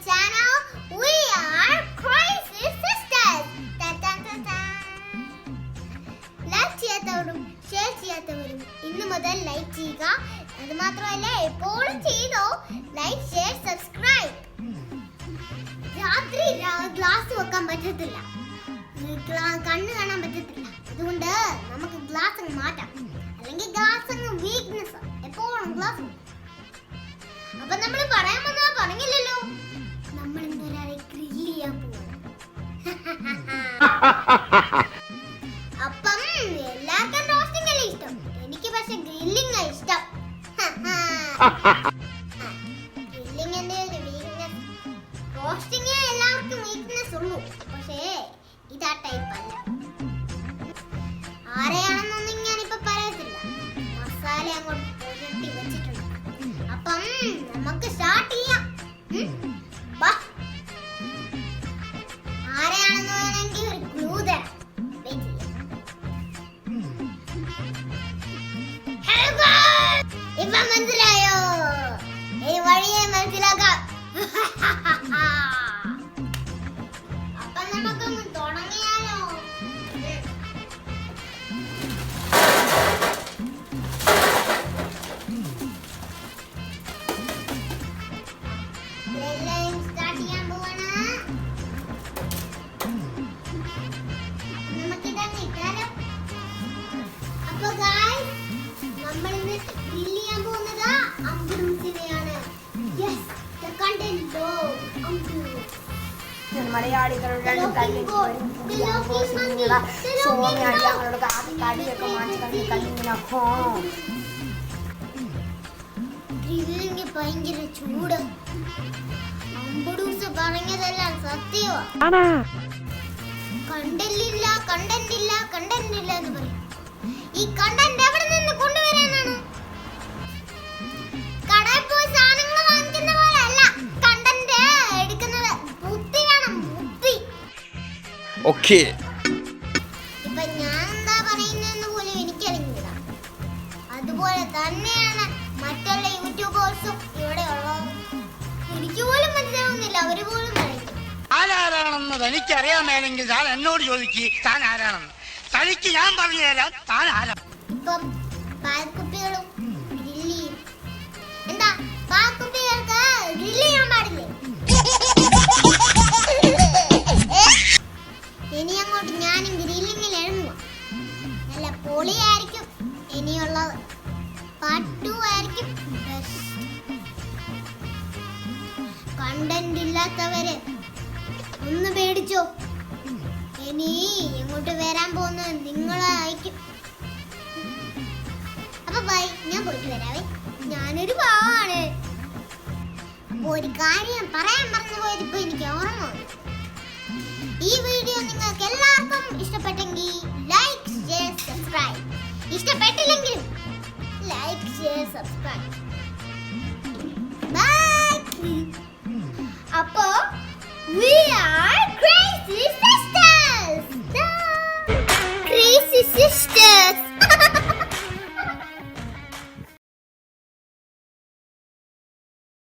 channel. We are Crazy Sisters. Ta ta ta ta. Like ചെയ്യാത്തവരും share ചെയ്യാത്തവരും ഇന്ന് മുതൽ like ചെയ്യുക അത് മാത്രമല്ല എപ്പോഴും ചെയ്തോ ലൈക്ക് ഷെയർ സബ്സ്ക്രൈബ് രാത്രി ഗ്ലാസ് വെക്കാൻ പറ്റത്തില്ല കണ്ണ് കാണാൻ പറ്റത്തില്ല അതുകൊണ്ട് നമുക്ക് ഗ്ലാസ് അങ്ങ് മാറ്റാം അല്ലെങ്കിൽ ഗ്ലാസ് അങ്ങ് വീക്ക്നെസ് എപ്പോഴും ഗ്ലാസ് അപ്പൊ നമ്മൾ പറയാൻ വന്ന അപ്പം എല്ലാവർക്കും റോസ്റ്റിംഗ് അല്ലേ ഇഷ്ടം? എനിക്ക് പക്ഷെ ഗ്രില്ലിംഗ് ഇഷ്ടം. ഗ്രില്ലിംഗിന്റെ ഒരു വീക്ക്നെസ് എല്ലാവർക്കും വീക്ക്നെസ് ഉള്ളൂ. പക്ഷേ ഇതാ ടൈപ്പ് അല്ല. മനസ്സിലായോ മലയാളികളുടെ കല്ലിൽ സോമി അടിയാങ്ങളുടെ ആദ്യം കടിയൊക്കെ മാറ്റി കണ്ടി കല്ലിങ്ങനെ ഹോ. ഗ്രില്ലിങ് ഭയങ്കര ചൂട്. അമ്പുടൂസ് പറഞ്ഞതെല്ലാം സത്യമാ കണ്ടില്ല കണ്ടില്ല കണ്ടില്ല എന്ന് പറയും. ഈ കണ്ടന്റ് എവിടെ നിന്ന് കൊണ്ടുവരാനാണ് ഓക്കേ. അതുപോലെ തന്നെയാണ് മറ്റുള്ള യൂട്യൂബേഴ്സും ഇവിടെ ഉള്ളത് എനിക്ക് പോലും മനസ്സിലാവുന്നില്ല അവർ പോലും പറയും താനാരാണെന്ന് തനിക്കറിയാൻ മേലെങ്കിൽ താൻ എന്നോട് ചോദിക്ക് താൻ ആരാണെന്ന്. തനിക്ക് ഞാൻ പറഞ്ഞു തരാം താൻ ആരാ ഇനിയുള്ളത് ടു ആയിരിക്കും കണ്ടന്റ് ഇല്ലാത്തവര് ഒന്ന് പേടിച്ചോ? ഇനി ഇങ്ങോട്ട് വരാൻ പോകുന്നത് നിങ്ങളായിരിക്കും. അപ്പൊ ബൈ ഞാൻ പോയിട്ട് വരാവേ. ഞാനൊരു പാവാണ്. ഒരു കാര്യം പറയാൻ പറഞ്ഞു ഇപ്പൊ എനിക്ക് ഓർമ്മ ഈ വീഡിയോ നിങ്ങൾക്ക് എല്ലാവർക്കും ഇഷ്ടപ്പെട്ടെങ്കിൽ ലൈക്ക് ഇഷ്ടപ്പെട്ടില്ലെങ്കിലും ലൈക്ക് ഷെയർ സബ്സ്ക്രൈബ് ബൈ അപ്പോ വി ആർ